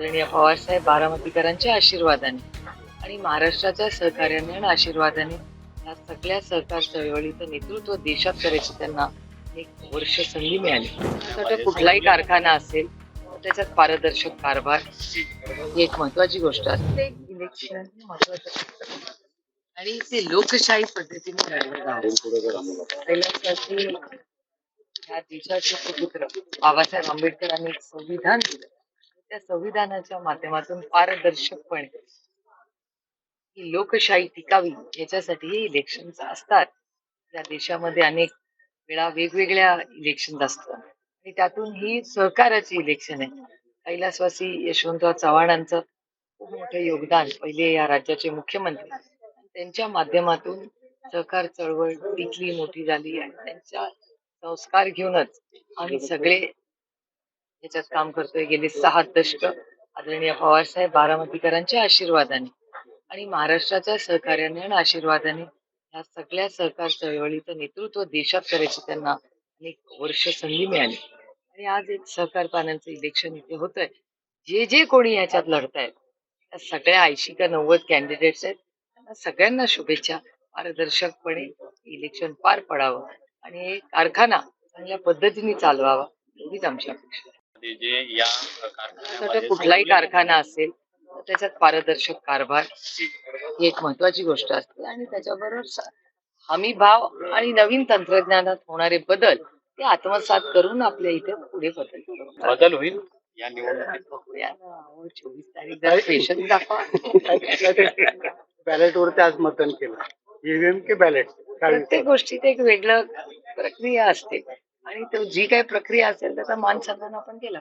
आदरणीय पवारसाहेब बारामतीकरांच्या आशीर्वादाने आणि महाराष्ट्राच्या सहकार्याने आणि आशीर्वादाने या सगळ्या सहकार चळवळीचं नेतृत्व देशात करायची त्यांना एक वर्ष संधी मिळाली. तर कुठलाही कारखाना असेल त्याच्यात पारदर्शक कारभार ही एक महत्वाची गोष्ट असते. इलेक्शन महत्वाचं आणि ते लोकशाही पद्धतीने पहिल्यासाठी या देशाचे सुपुत्र बाबासाहेब आंबेडकरांनी संविधान दिलं. त्या संविधानाच्या माध्यमातून पारदर्शकपणे ही लोकशाही टिकावी याच्यासाठी हे इलेक्शन असतात. या देशामध्ये अनेक वेळा वेगवेगळ्या इलेक्शन असतात. आणि त्यातून ही सहकाराची इलेक्शन आहे. कैलासवासी यशवंतराव चव्हाणांचं खूप मोठं योगदान पहिले या राज्याचे मुख्यमंत्री त्यांच्या माध्यमातून सहकार चळवळ टिकली मोठी झाली आणि त्यांच्या संस्कार घेऊनच आम्ही सगळे याच्यात काम करतोय. गेली सहा दशक. आदरणीय पवारसाहेब बारामतीकरांच्या आशीर्वादाने आणि महाराष्ट्राच्या सहकार्याने आणि आशीर्वादाने या सगळ्या सहकार चळवळीचं नेतृत्व देशात करायची त्यांना एक वर्ष संधी मिळाली. आणि आज एक सहकार पानांचं इलेक्शन इथे होतंय. जे जे कोणी याच्यात लढतायत त्या सगळ्या ऐंशी का नव्वद कॅन्डिडेट्स आहेत. त्यांना सगळ्यांना शुभेच्छा. पारदर्शकपणे इलेक्शन पार पडावं आणि कारखाना चांगल्या पद्धतीने चालवावा एवढीच आमची अपेक्षा आहे. जे या कारखान्यामध्ये कुठलाही कारखाना असेल तर त्याच्यात पारदर्शक कारभार ही एक महत्वाची गोष्ट असते आणि त्याच्याबरोबर हमी भाव आणि नवीन तंत्रज्ञानात होणारे बदल ते आत्मसात करून आपल्या इथे पुढे बदल. बदल होईल या निवडणुकीत. चोवीस तारीख दाखवा. बॅलेट वरती आज मतदान केलं. ईव्हीएम के बॅलेट प्रत्येक गोष्टीत एक वेगळं प्रक्रिया असते. आणि तो जी काही प्रक्रिया असेल त्याचा मान सन्मान आपण केला